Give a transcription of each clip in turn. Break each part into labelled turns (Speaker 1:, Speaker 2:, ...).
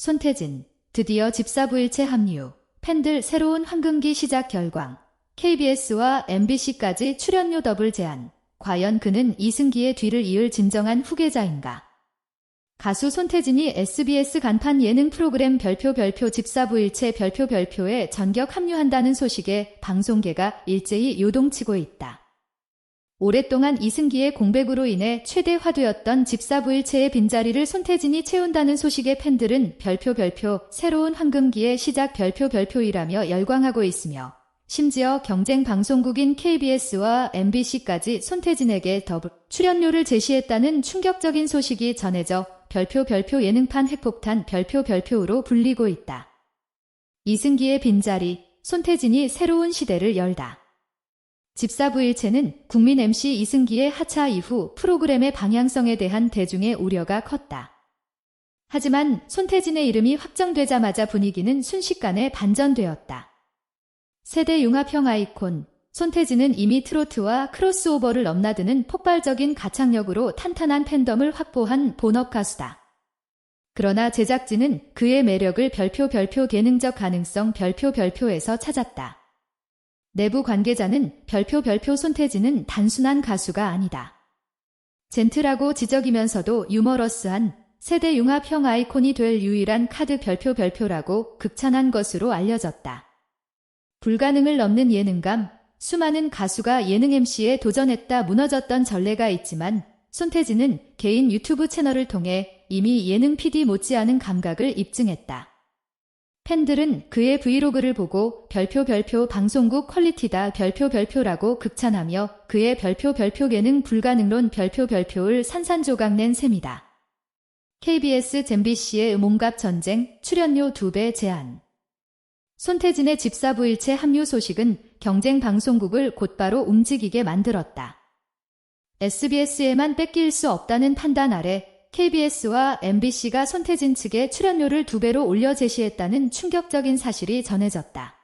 Speaker 1: 손태진, 드디어 집사부일체 합류. 팬들 새로운 황금기 시작 결광. KBS와 MBC까지 출연료 더블 제한. 과연 그는 이승기의 뒤를 이을 진정한 후계자인가? 가수 손태진이 SBS 간판 예능 프로그램 별표 별표 집사부일체 별표 별표에 전격 합류한다는 소식에 방송계가 일제히 요동치고 있다. 오랫동안 이승기의 공백으로 인해 최대 화두였던 집사부일체의 빈자리를 손태진이 채운다는 소식에 팬들은 별표 별표 새로운 황금기의 시작 별표 별표이라며 열광하고 있으며 심지어 경쟁 방송국인 KBS와 MBC까지 손태진에게 더블 출연료를 제시했다는 충격적인 소식이 전해져 별표 별표 예능판 핵폭탄 별표 별표로 불리고 있다. 이승기의 빈자리, 손태진이 새로운 시대를 열다. 집사부일체는 국민 MC 이승기의 하차 이후 프로그램의 방향성에 대한 대중의 우려가 컸다. 하지만 손태진의 이름이 확정되자마자 분위기는 순식간에 반전되었다. 세대 융합형 아이콘, 손태진은 이미 트로트와 크로스오버를 넘나드는 폭발적인 가창력으로 탄탄한 팬덤을 확보한 본업 가수다. 그러나 제작진은 그의 매력을 별표 별표 개능적 가능성 별표 별표에서 찾았다. 내부 관계자는 별표 별표 손태진은 단순한 가수가 아니다. 젠틀하고 지적이면서도 유머러스한 세대 융합 형 아이콘이 될 유일한 카드 별표 별표라고 극찬한 것으로 알려졌다. 불가능을 넘는 예능감, 수많은 가수가 예능 MC에 도전했다 무너졌던 전례가 있지만 손태진은 개인 유튜브 채널을 통해 이미 예능 PD 못지않은 감각을 입증했다. 팬들은 그의 브이로그를 보고 별표 별표 방송국 퀄리티다 별표 별표라고 극찬하며 그의 별표 별표 예능 불가능론 별표 별표를 산산조각 낸 셈이다. KBS 젠비씨의 몸값 전쟁 출연료 2배 제한 손태진의 집사부일체 합류 소식은 경쟁 방송국을 곧바로 움직이게 만들었다. SBS에만 뺏길 수 없다는 판단 아래 KBS와 MBC가 손태진 측에 출연료를 두 배로 올려 제시했다는 충격적인 사실이 전해졌다.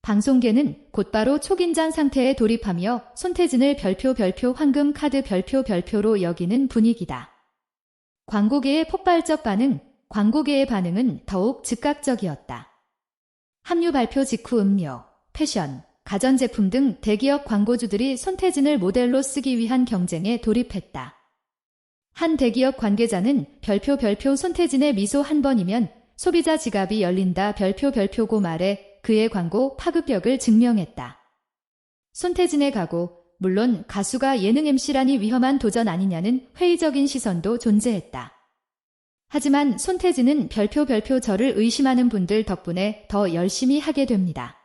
Speaker 1: 방송계는 곧바로 초긴장 상태에 돌입하며 손태진을 별표 별표 황금 카드 별표 별표로 여기는 분위기다. 광고계의 폭발적 반응, 광고계의 반응은 더욱 즉각적이었다. 합류 발표 직후 음료, 패션, 가전제품 등 대기업 광고주들이 손태진을 모델로 쓰기 위한 경쟁에 돌입했다. 한 대기업 관계자는 별표 별표 손태진의 미소 한 번이면 소비자 지갑이 열린다 별표 별표고 말해 그의 광고 파급력을 증명했다. 손태진의 각오, 물론 가수가 예능 MC라니 위험한 도전 아니냐는 회의적인 시선도 존재했다. 하지만 손태진은 별표 별표 저를 의심하는 분들 덕분에 더 열심히 하게 됩니다.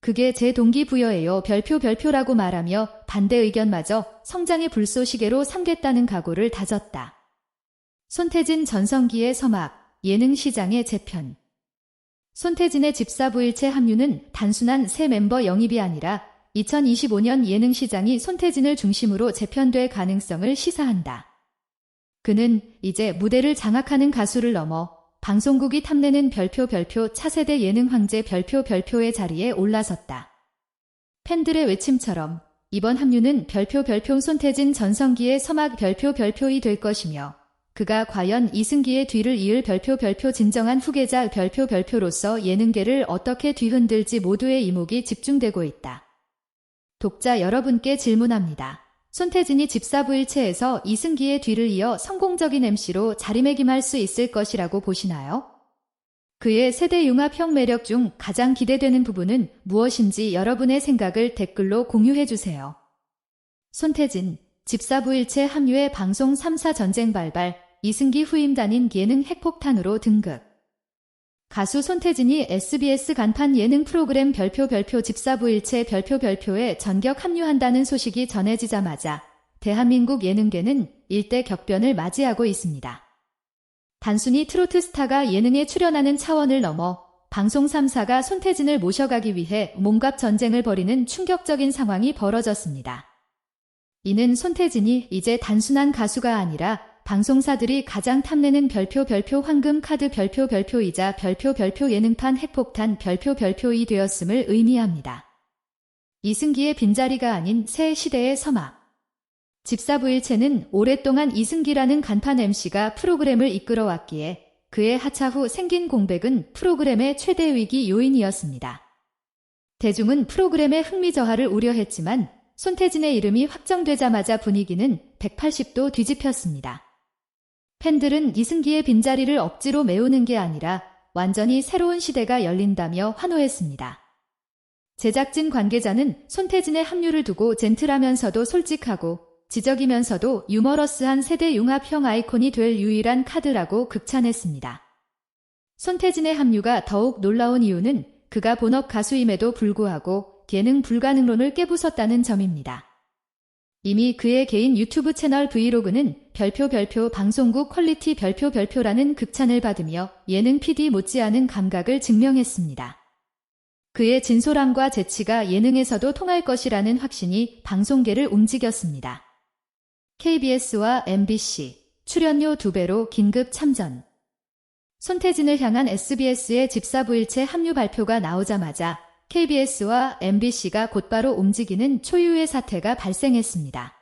Speaker 1: 그게 제 동기부여예요. 별표 별표라고 말하며 반대 의견마저 성장의 불쏘시개로 삼겠다는 각오를 다졌다. 손태진 전성기의 서막, 예능 시장의 재편. 손태진의 집사부일체 합류는 단순한 새 멤버 영입이 아니라 2025년 예능 시장이 손태진을 중심으로 재편될 가능성을 시사한다. 그는 이제 무대를 장악하는 가수를 넘어 방송국이 탐내는 별표 별표 차세대 예능 황제 별표 별표의 자리에 올라섰다. 팬들의 외침처럼 이번 합류는 별표 별표 손태진 전성기의 서막 별표 별표이 될 것이며 그가 과연 이승기의 뒤를 이을 별표 별표 진정한 후계자 별표 별표로서 예능계를 어떻게 뒤흔들지 모두의 이목이 집중되고 있다. 독자 여러분께 질문합니다. 손태진이 집사부일체에서 이승기의 뒤를 이어 성공적인 MC로 자리매김할 수 있을 것이라고 보시나요? 그의 세대 융합형 매력 중 가장 기대되는 부분은 무엇인지 여러분의 생각을 댓글로 공유해주세요. 손태진, 집사부일체 합류의 방송 3사 전쟁 발발, 이승기 후임단인 예능 핵폭탄으로 등극. 가수 손태진이 SBS 간판 예능 프로그램 별표 별표 집사부일체 별표 별표에 전격 합류한다는 소식이 전해지자마자 대한민국 예능계는 일대 격변을 맞이하고 있습니다. 단순히 트로트 스타가 예능에 출연하는 차원을 넘어 방송 3사가 손태진을 모셔가기 위해 몸값 전쟁을 벌이는 충격적인 상황이 벌어졌습니다. 이는 손태진이 이제 단순한 가수가 아니라 방송사들이 가장 탐내는 별표 별표 황금 카드 별표 별표이자 별표 별표 예능판 핵폭탄 별표 별표이 되었음을 의미합니다. 이승기의 빈자리가 아닌 새 시대의 서막. 집사부일체는 오랫동안 이승기라는 간판 MC가 프로그램을 이끌어왔기에 그의 하차 후 생긴 공백은 프로그램의 최대 위기 요인이었습니다. 대중은 프로그램의 흥미 저하를 우려했지만 손태진의 이름이 확정되자마자 분위기는 180도 뒤집혔습니다. 팬들은 이승기의 빈자리를 억지로 메우는 게 아니라 완전히 새로운 시대가 열린다며 환호했습니다. 제작진 관계자는 손태진의 합류를 두고 젠틀하면서도 솔직하고 지적이면서도 유머러스한 세대 융합형 아이콘이 될 유일한 카드라고 극찬했습니다. 손태진의 합류가 더욱 놀라운 이유는 그가 본업 가수임에도 불구하고 예능 불가능론을 깨부쉈다는 점입니다. 이미 그의 개인 유튜브 채널 브이로그는 별표 별표 방송국 퀄리티 별표 별표라는 극찬을 받으며 예능 PD 못지않은 감각을 증명했습니다. 그의 진솔함과 재치가 예능에서도 통할 것이라는 확신이 방송계를 움직였습니다. KBS와 MBC 출연료 2배로 긴급 참전 손태진을 향한 SBS의 집사부일체 합류 발표가 나오자마자 KBS와 MBC가 곧바로 움직이는 초유의 사태가 발생했습니다.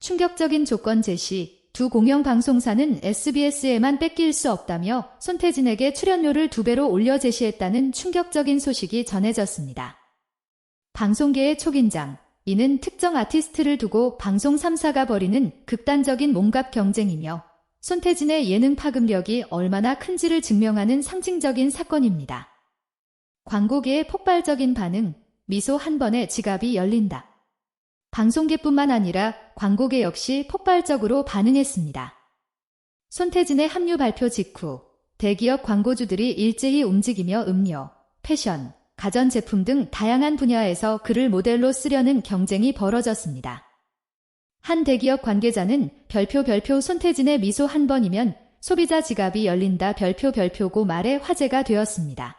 Speaker 1: 충격적인 조건 제시, 두 공영방송사는 SBS에만 뺏길 수 없다며 손태진에게 출연료를 두 배로 올려 제시했다는 충격적인 소식이 전해졌습니다. 방송계의 초긴장, 이는 특정 아티스트를 두고 방송 3사가 벌이는 극단적인 몸값 경쟁이며 손태진의 예능 파급력이 얼마나 큰지를 증명하는 상징적인 사건입니다. 광고계의 폭발적인 반응, 미소 한 번에 지갑이 열린다. 방송계뿐만 아니라 광고계 역시 폭발적으로 반응했습니다. 손태진의 합류 발표 직후 대기업 광고주들이 일제히 움직이며 음료, 패션, 가전제품 등 다양한 분야에서 그를 모델로 쓰려는 경쟁이 벌어졌습니다. 한 대기업 관계자는 별표 별표 손태진의 미소 한 번이면 소비자 지갑이 열린다 별표 별표고 말에 화제가 되었습니다.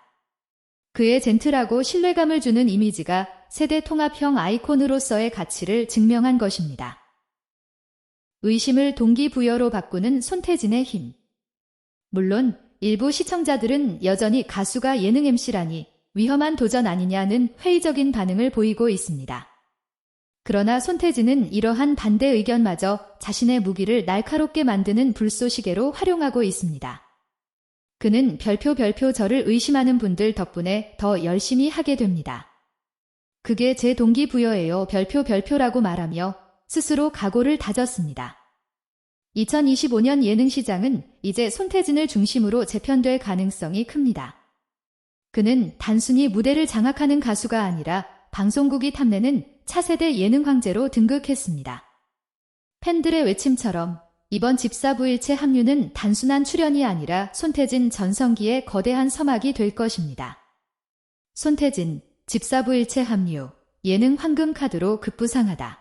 Speaker 1: 그의 젠틀하고 신뢰감을 주는 이미지가 세대 통합형 아이콘으로서의 가치를 증명한 것입니다. 의심을 동기부여로 바꾸는 손태진의 힘. 물론 일부 시청자들은 여전히 가수가 예능 MC라니 위험한 도전 아니냐는 회의적인 반응을 보이고 있습니다. 그러나 손태진은 이러한 반대 의견마저 자신의 무기를 날카롭게 만드는 불쏘시개로 활용하고 있습니다. 그는 별표 별표 저를 의심하는 분들 덕분에 더 열심히 하게 됩니다. 그게 제 동기부여예요. 별표 별표라고 말하며 스스로 각오를 다졌습니다. 2025년 예능 시장은 이제 손태진을 중심으로 재편될 가능성이 큽니다. 그는 단순히 무대를 장악하는 가수가 아니라 방송국이 탐내는 차세대 예능 황제로 등극했습니다. 팬들의 외침처럼 이번 집사부일체 합류는 단순한 출연이 아니라 손태진 전성기의 거대한 서막이 될 것입니다. 손태진, 집사부일체 합류, 예능 황금 카드로 급부상하다.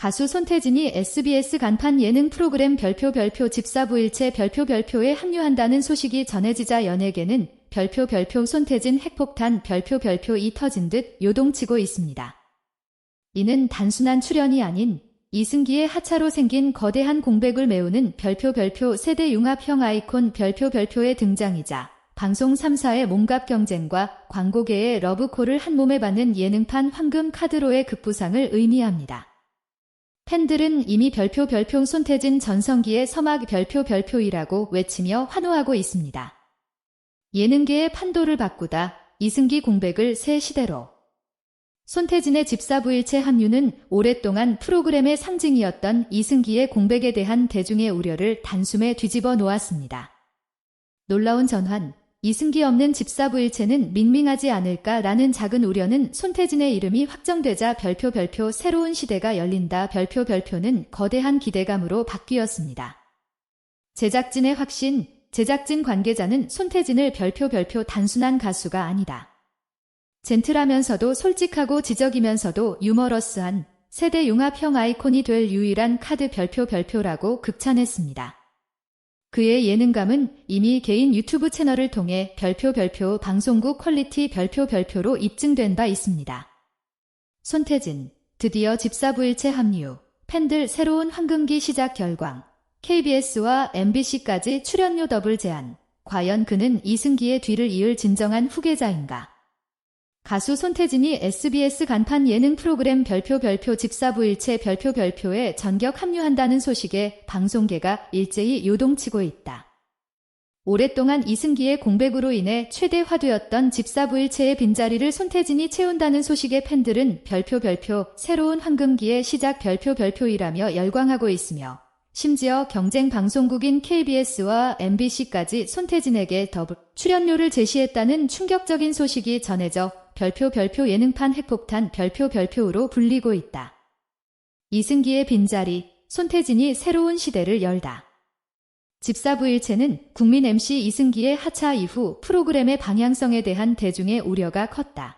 Speaker 1: 가수 손태진이 SBS 간판 예능 프로그램 별표 별표 집사부일체 별표 별표에 합류한다는 소식이 전해지자 연예계는 별표 별표 손태진 핵폭탄 별표 별표 이 터진 듯 요동치고 있습니다. 이는 단순한 출연이 아닌 이승기의 하차로 생긴 거대한 공백을 메우는 별표 별표 세대 융합형 아이콘 별표 별표의 등장이자 방송 3사의 몸값 경쟁과 광고계의 러브콜을 한 몸에 받는 예능판 황금 카드로의 급부상을 의미합니다. 팬들은 이미 별표 별표 손태진 전성기의 서막 별표 별표이라고 외치며 환호하고 있습니다. 예능계의 판도를 바꾸다 이승기 공백을 새 시대로 손태진의 집사부일체 합류는 오랫동안 프로그램의 상징이었던 이승기의 공백에 대한 대중의 우려를 단숨에 뒤집어 놓았습니다. 놀라운 전환, 이승기 없는 집사부일체는 밍밍하지 않을까라는 작은 우려는 손태진의 이름이 확정되자 별표 별표 새로운 시대가 열린다 별표 별표는 거대한 기대감으로 바뀌었습니다. 제작진의 확신, 제작진 관계자는 손태진을 별표 별표 단순한 가수가 아니다. 젠틀하면서도 솔직하고 지적이면서도 유머러스한 세대 융합형 아이콘이 될 유일한 카드 별표 별표라고 극찬했습니다. 그의 예능감은 이미 개인 유튜브 채널을 통해 별표 별표 방송국 퀄리티 별표 별표로 입증된 바 있습니다. 손태진, 드디어 집사부일체 합류, 팬들 새로운 황금기 시작 결광, KBS와 MBC까지 출연료 더블 제한, 과연 그는 이승기의 뒤를 이을 진정한 후계자인가? 가수 손태진이 SBS 간판 예능 프로그램 별표 별표 집사부일체 별표 별표에 전격 합류한다는 소식에 방송계가 일제히 요동치고 있다. 오랫동안 이승기의 공백으로 인해 최대 화두였던 집사부일체의 빈자리를 손태진이 채운다는 소식에 팬들은 별표 별표 새로운 황금기의 시작 별표 별표이라며 열광하고 있으며 심지어 경쟁 방송국인 KBS와 MBC까지 손태진에게 더블 출연료를 제시했다는 충격적인 소식이 전해져 별표 별표 예능판 핵폭탄 별표 별표로 불리고 있다. 이승기의 빈자리, 손태진이 새로운 시대를 열다. 집사부일체는 국민 MC 이승기의 하차 이후 프로그램의 방향성에 대한 대중의 우려가 컸다.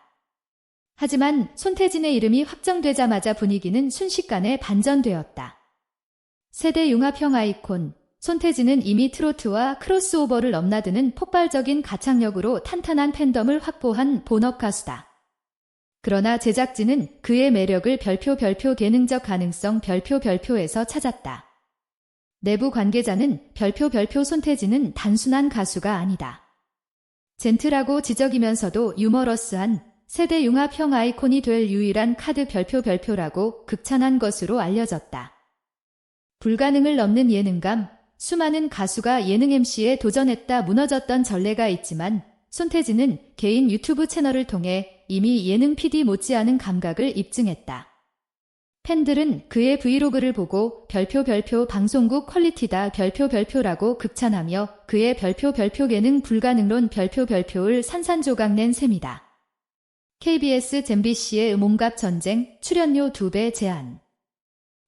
Speaker 1: 하지만 손태진의 이름이 확정되자마자 분위기는 순식간에 반전되었다. 세대 융합형 아이콘, 손태진은 이미 트로트와 크로스오버를 넘나드는 폭발적인 가창력으로 탄탄한 팬덤을 확보한 본업 가수다. 그러나 제작진은 그의 매력을 별표 별표 개능적 가능성 별표 별표에서 찾았다. 내부 관계자는 별표 별표 손태진은 단순한 가수가 아니다. 젠틀하고 지적이면서도 유머러스한 세대 융합 형 아이콘이 될 유일한 카드 별표 별표라고 극찬한 것으로 알려졌다. 불가능을 넘는 예능감, 수많은 가수가 예능 MC에 도전했다 무너졌던 전례가 있지만 손태진은 개인 유튜브 채널을 통해 이미 예능 PD 못지않은 감각을 입증했다. 팬들은 그의 브이로그를 보고 별표 별표 방송국 퀄리티다 별표 별표라고 극찬하며 그의 별표 별표 예능 불가능론 별표 별표를 산산조각 낸 셈이다. KBS 젠비씨의 몸값 전쟁 출연료 2배 제한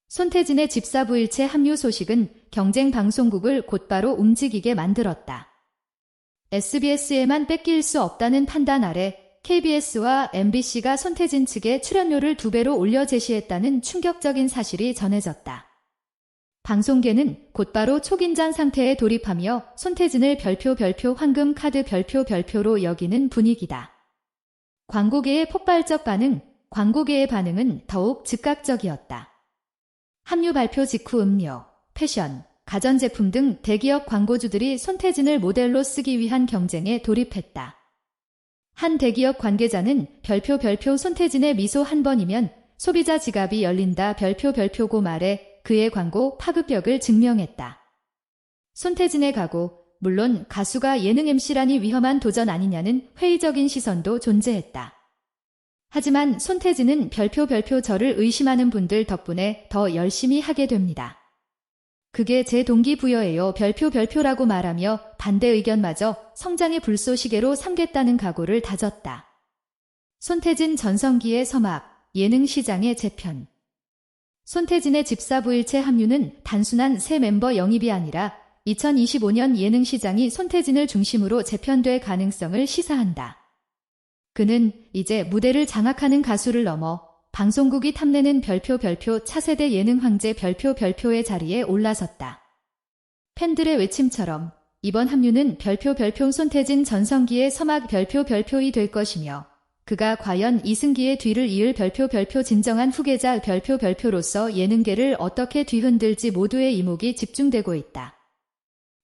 Speaker 1: 손태진의 집사부일체 합류 소식은 경쟁 방송국을 곧바로 움직이게 만들었다. SBS에만 뺏길 수 없다는 판단 아래 KBS와 MBC가 손태진 측에 출연료를 두 배로 올려 제시했다는 충격적인 사실이 전해졌다. 방송계는 곧바로 초긴장 상태에 돌입하며 손태진을 별표 별표 황금 카드 별표 별표로 여기는 분위기다. 광고계의 폭발적 반응, 광고계의 반응은 더욱 즉각적이었다. 합류 발표 직후 음료, 패션, 가전제품 등 대기업 광고주들이 손태진을 모델로 쓰기 위한 경쟁에 돌입했다. 한 대기업 관계자는 별표 별표 손태진의 미소 한 번이면 소비자 지갑이 열린다 별표 별표고 말해 그의 광고 파급력을 증명했다. 손태진의 각오, 물론 가수가 예능 MC라니 위험한 도전 아니냐는 회의적인 시선도 존재했다. 하지만 손태진은 별표 별표 저를 의심하는 분들 덕분에 더 열심히 하게 됩니다. 그게 제 동기부여예요. 별표 별표라고 말하며 반대 의견마저 성장의 불쏘시개로 삼겠다는 각오를 다졌다. 손태진 전성기의 서막, 예능 시장의 재편. 손태진의 집사부일체 합류는 단순한 새 멤버 영입이 아니라 2025년 예능 시장이 손태진을 중심으로 재편될 가능성을 시사한다. 그는 이제 무대를 장악하는 가수를 넘어 방송국이 탐내는 별표 별표 차세대 예능 황제 별표 별표의 자리에 올라섰다. 팬들의 외침처럼 이번 합류는 별표 별표 손태진 전성기의 서막 별표 별표이 될 것이며 그가 과연 이승기의 뒤를 이을 별표 별표 진정한 후계자 별표 별표로서 예능계를 어떻게 뒤흔들지 모두의 이목이 집중되고 있다.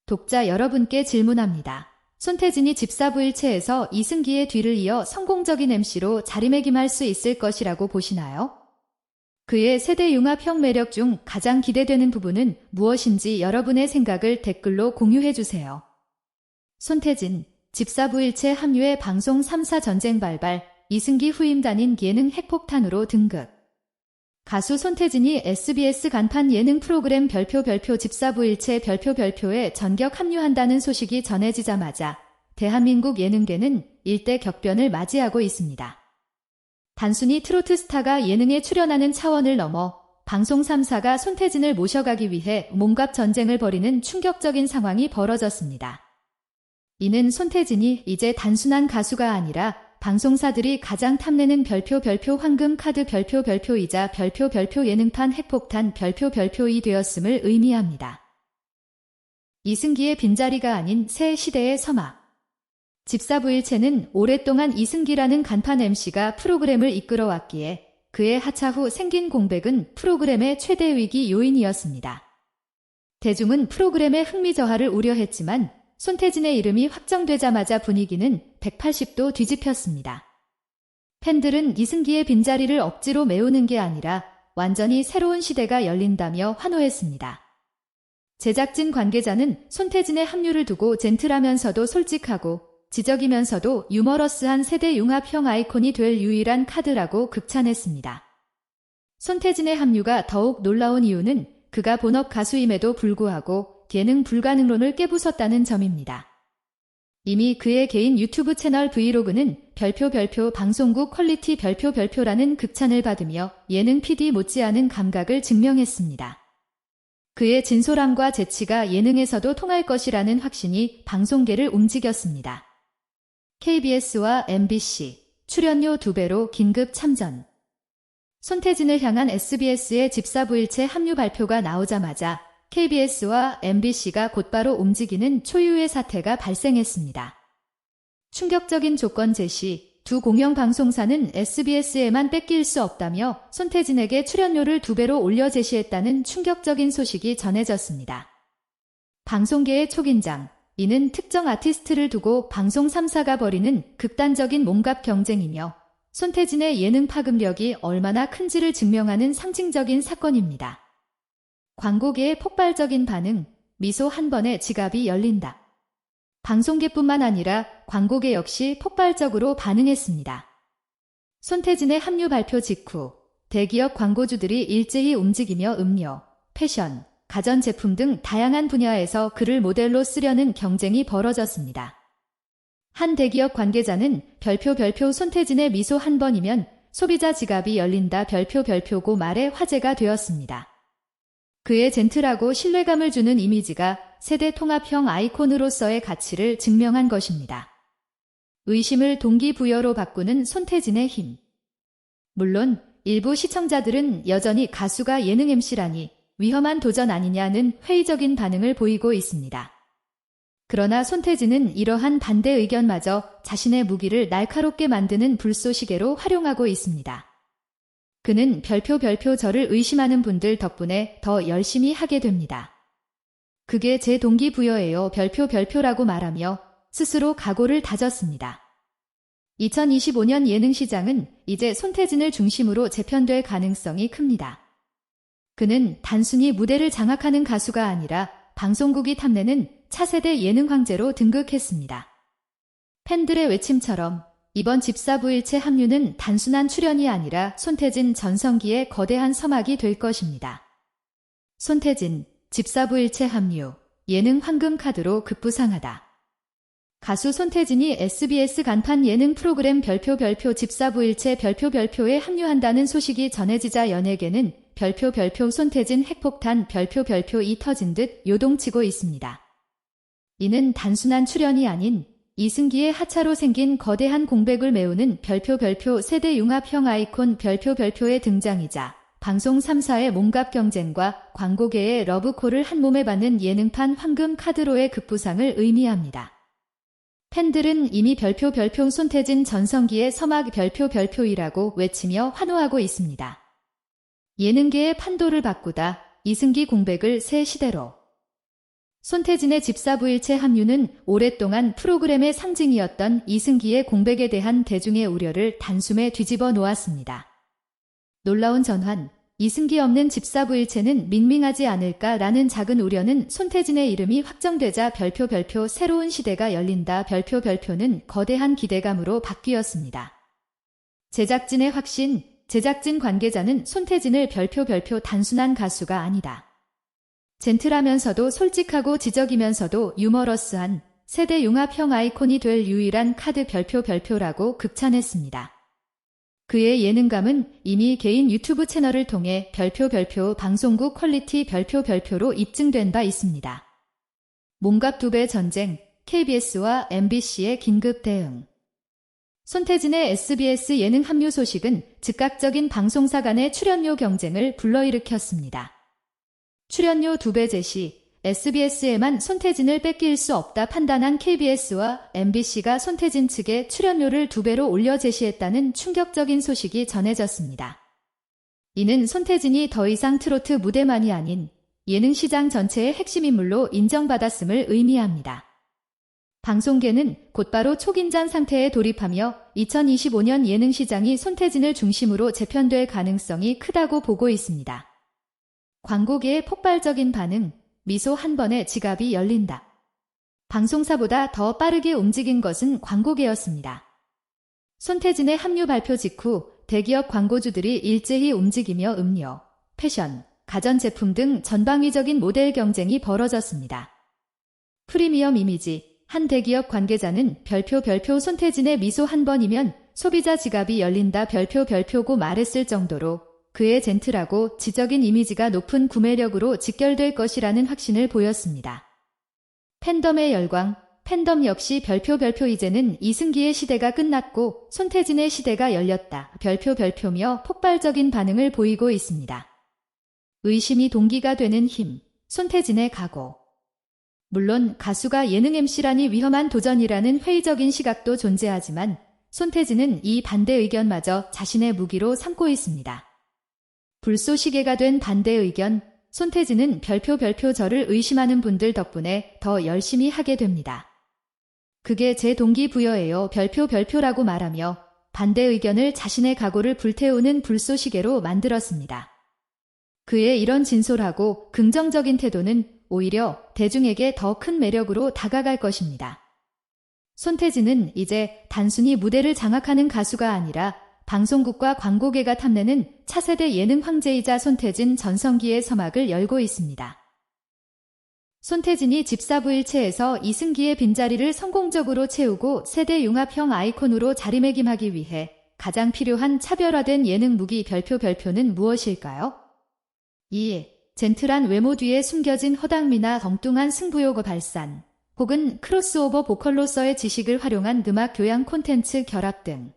Speaker 1: 독자 여러분께 질문합니다. 손태진이 집사부일체에서 이승기의 뒤를 이어 성공적인 MC로 자리매김할 수 있을 것이라고 보시나요? 그의 세대 융합형 매력 중 가장 기대되는 부분은 무엇인지 여러분의 생각을 댓글로 공유해주세요. 손태진, 집사부일체 합류의 방송 3사 전쟁 발발, 이승기 후임 단인 예능 핵폭탄으로 등극. 가수 손태진이 SBS 간판 예능 프로그램 별표 별표 집사부일체 별표 별표에 전격 합류한다는 소식이 전해지자마자 대한민국 예능계는 일대 격변을 맞이하고 있습니다. 단순히 트로트 스타가 예능에 출연하는 차원을 넘어 방송 3사가 손태진을 모셔가기 위해 몸값 전쟁을 벌이는 충격적인 상황이 벌어졌습니다. 이는 손태진이 이제 단순한 가수가 아니라 방송사들이 가장 탐내는 별표 별표 황금 카드 별표 별표이자 별표 별표 예능판 핵폭탄 별표 별표이 되었음을 의미합니다. 이승기의 빈자리가 아닌 새 시대의 서막. 집사부일체는 오랫동안 이승기라는 간판 MC가 프로그램을 이끌어왔기에 그의 하차 후 생긴 공백은 프로그램의 최대 위기 요인이었습니다. 대중은 프로그램의 흥미 저하를 우려했지만 손태진의 이름이 확정되자마자 분위기는 180도 뒤집혔습니다. 팬들은 이승기의 빈자리를 억지로 메우는 게 아니라 완전히 새로운 시대가 열린다며 환호했습니다. 제작진 관계자는 손태진의 합류를 두고 젠틀하면서도 솔직하고 지적이면서도 유머러스한 세대 융합형 아이콘이 될 유일한 카드라고 극찬했습니다. 손태진의 합류가 더욱 놀라운 이유는 그가 본업 가수임에도 불구하고 예능 불가능론을 깨부쉈다는 점입니다. 이미 그의 개인 유튜브 채널 브이로그는 별표 별표 방송국 퀄리티 별표 별표라는 극찬을 받으며 예능 PD 못지않은 감각을 증명했습니다. 그의 진솔함과 재치가 예능에서도 통할 것이라는 확신이 방송계를 움직였습니다. KBS와 MBC 출연료 2배로 긴급 참전 손태진을 향한 SBS의 집사부일체 합류 발표가 나오자마자 KBS와 MBC가 곧바로 움직이는 초유의 사태가 발생했습니다. 충격적인 조건 제시, 두 공영 방송사는 SBS에만 뺏길 수 없다며 손태진에게 출연료를 두 배로 올려 제시했다는 충격적인 소식이 전해졌습니다. 방송계의 촉인장, 이는 특정 아티스트를 두고 방송 3사가 벌이는 극단적인 몸값 경쟁이며 손태진의 예능 파급력이 얼마나 큰지를 증명하는 상징적인 사건입니다. 광고계의 폭발적인 반응, 미소 한 번에 지갑이 열린다. 방송계뿐만 아니라 광고계 역시 폭발적으로 반응했습니다. 손태진의 합류 발표 직후 대기업 광고주들이 일제히 움직이며 음료, 패션, 가전제품 등 다양한 분야에서 그를 모델로 쓰려는 경쟁이 벌어졌습니다. 한 대기업 관계자는 별표 별표 손태진의 미소 한 번이면 소비자 지갑이 열린다 별표 별표고 말에 화제가 되었습니다. 그의 젠틀하고 신뢰감을 주는 이미지가 세대 통합형 아이콘으로서의 가치를 증명한 것입니다. 의심을 동기부여로 바꾸는 손태진의 힘. 물론 일부 시청자들은 여전히 가수가 예능 MC라니 위험한 도전 아니냐는 회의적인 반응을 보이고 있습니다. 그러나 손태진은 이러한 반대 의견마저 자신의 무기를 날카롭게 만드는 불쏘시개로 활용하고 있습니다. 그는 별표 별표 저를 의심하는 분들 덕분에 더 열심히 하게 됩니다. 그게 제 동기부여예요. 별표 별표라고 말하며 스스로 각오를 다졌습니다. 2025년 예능 시장은 이제 손태진을 중심으로 재편될 가능성이 큽니다. 그는 단순히 무대를 장악하는 가수가 아니라 방송국이 탐내는 차세대 예능 황제로 등극했습니다. 팬들의 외침처럼 이번 집사부일체 합류는 단순한 출연이 아니라 손태진 전성기의 거대한 서막이 될 것입니다. 손태진, 집사부일체 합류, 예능 황금카드로 급부상하다. 가수 손태진이 SBS 간판 예능 프로그램 별표 별표 집사부일체 별표 별표에 합류한다는 소식이 전해지자 연예계는 별표 별표 손태진 핵폭탄 별표 별표 이 터진 듯 요동치고 있습니다. 이는 단순한 출연이 아닌 이승기의 하차로 생긴 거대한 공백을 메우는 별표 별표 세대 융합형 아이콘 별표 별표의 등장이자 방송 3사의 몸값 경쟁과 광고계의 러브콜을 한 몸에 받는 예능판 황금 카드로의 급부상을 의미합니다. 팬들은 이미 별표 별표 손태진 전성기의 서막 별표 별표이라고 외치며 환호하고 있습니다. 예능계의 판도를 바꾸다 이승기 공백을 새 시대로 손태진의 집사부일체 합류는 오랫동안 프로그램의 상징이었던 이승기의 공백에 대한 대중의 우려를 단숨에 뒤집어 놓았습니다. 놀라운 전환, 이승기 없는 집사부일체는 밍밍하지 않을까라는 작은 우려는 손태진의 이름이 확정되자 별표 별표 새로운 시대가 열린다 별표 별표는 거대한 기대감으로 바뀌었습니다. 제작진의 확신, 제작진 관계자는 손태진을 별표 별표 단순한 가수가 아니다. 젠틀하면서도 솔직하고 지적이면서도 유머러스한 세대 융합형 아이콘이 될 유일한 카드 별표 별표라고 극찬했습니다. 그의 예능감은 이미 개인 유튜브 채널을 통해 별표 별표 방송국 퀄리티 별표 별표로 입증된 바 있습니다. 몸값 두 배 전쟁, KBS와 MBC의 긴급 대응. 손태진의 SBS 예능 합류 소식은 즉각적인 방송사 간의 출연료 경쟁을 불러일으켰습니다. 출연료 두배 제시, SBS에만 손태진을 뺏길 수 없다 판단한 KBS와 MBC가 손태진 측에 출연료를 두 배로 올려 제시했다는 충격적인 소식이 전해졌습니다. 이는 손태진이 더 이상 트로트 무대만이 아닌 예능 시장 전체의 핵심 인물로 인정받았음을 의미합니다. 방송계는 곧바로 초긴장 상태에 돌입하며 2025년 예능 시장이 손태진을 중심으로 재편될 가능성이 크다고 보고 있습니다. 광고계의 폭발적인 반응, 미소 한 번에 지갑이 열린다. 방송사보다 더 빠르게 움직인 것은 광고계였습니다. 손태진의 합류 발표 직후 대기업 광고주들이 일제히 움직이며 음료, 패션, 가전제품 등 전방위적인 모델 경쟁이 벌어졌습니다. 프리미엄 이미지, 한 대기업 관계자는 별표 별표 손태진의 미소 한 번이면 소비자 지갑이 열린다 별표 별표고 말했을 정도로 그의 젠틀하고 지적인 이미지가 높은 구매력으로 직결될 것이라는 확신을 보였습니다. 팬덤의 열광, 팬덤 역시 별표 별표 이제는 이승기의 시대가 끝났고 손태진의 시대가 열렸다. 별표 별표며 폭발적인 반응을 보이고 있습니다. 의심이 동기가 되는 힘, 손태진의 각오. 물론 가수가 예능 MC라니 위험한 도전이라는 회의적인 시각도 존재하지만 손태진은 이 반대 의견마저 자신의 무기로 삼고 있습니다. 불쏘시개가 된 반대 의견, 손태진은 별표 별표 저를 의심하는 분들 덕분에 더 열심히 하게 됩니다. 그게 제 동기부여예요. 별표 별표라고 말하며 반대 의견을 자신의 각오를 불태우는 불쏘시개로 만들었습니다. 그의 이런 진솔하고 긍정적인 태도는 오히려 대중에게 더 큰 매력으로 다가갈 것입니다. 손태진은 이제 단순히 무대를 장악하는 가수가 아니라 방송국과 광고계가 탐내는 차세대 예능 황제이자 손태진 전성기의 서막을 열고 있습니다. 손태진이 집사부일체에서 이승기의 빈자리를 성공적으로 채우고 세대 융합형 아이콘으로 자리매김하기 위해 가장 필요한 차별화된 예능 무기 별표 별표는 무엇일까요? 2. 젠틀한 외모 뒤에 숨겨진 허당미나 엉뚱한 승부욕어 발산, 혹은 크로스오버 보컬로서의 지식을 활용한 음악 교양 콘텐츠 결합 등.